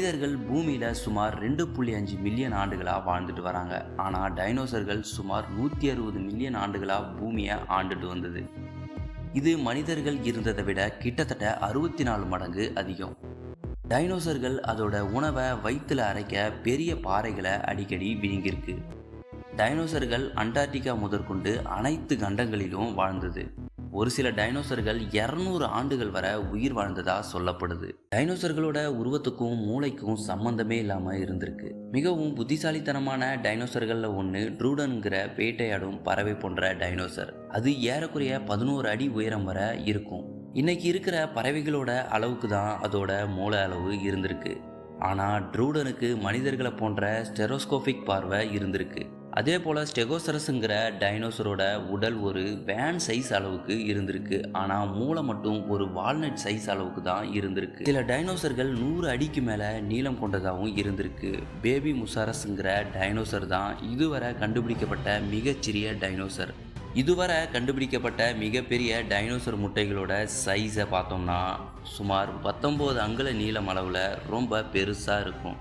மனிதர்கள் பூமியில் சுமார் ரெண்டு புள்ளி அஞ்சு மில்லியன் ஆண்டுகளாக வாழ்ந்துட்டு வராங்க. ஆனால் டைனோசர்கள் சுமார் நூற்றி அறுபது மில்லியன் ஆண்டுகளாக பூமியை ஆண்டுட்டு வந்தது. இது மனிதர்கள் இருந்ததை விட கிட்டத்தட்ட அறுபத்தி நாலு மடங்கு அதிகம். டைனோசர்கள் அதோட உணவை வயிற்றில் அரைக்க பெரிய பாறைகளை அடிக்கடி விழுங்கியிருக்கு. டைனோசர்கள் அண்டார்டிகா முதற்கொண்டு அனைத்து கண்டங்களிலும் வாழ்ந்தது. ஒரு சில டைனோசர்கள் இரநூறு ஆண்டுகள் வரை உயிர் வாழ்ந்ததா சொல்லப்படுது. டைனோசர்களோட உருவத்துக்கும் மூளைக்கும் சம்பந்தமே இல்லாம இருந்திருக்கு. மிகவும் புத்திசாலித்தனமான டைனோசர்கள்ல ஒன்று ட்ரூடன்கிற வேட்டையாடும் பறவை போன்ற டைனோசர். அது ஏறக்குறைய பதினோரு அடி உயரம் வரை இருக்கும். இன்னைக்கு இருக்கிற பறவைகளோட அளவுக்கு தான் அதோட மூளை அளவு இருந்திருக்கு. ஆனால் ட்ரூடனுக்கு மனிதர்களை போன்ற ஸ்டெரோஸ்கோபிக் பார்வை இருந்திருக்கு. அதே போல் ஸ்டெகோசரஸுங்கிற டைனோசரோட உடல் ஒரு வேன் சைஸ் அளவுக்கு இருந்திருக்கு. ஆனால் மூளை மட்டும் ஒரு வால்நட் சைஸ் அளவுக்கு தான் இருந்திருக்கு. சில டைனோசர்கள் நூறு அடிக்கு மேலே நீளம் கொண்டதாகவும் இருந்திருக்கு. பேபி முசாரஸுங்கிற டைனோசர் தான் இதுவரை கண்டுபிடிக்கப்பட்ட மிகச்சிறிய டைனோசர். இதுவரை கண்டுபிடிக்கப்பட்ட மிகப்பெரிய டைனோசர் முட்டைகளோட சைஸை பார்த்தோம்னா சுமார் பத்தொம்போது அங்குல நீளம் அளவில் ரொம்ப பெருசாக இருக்கும்.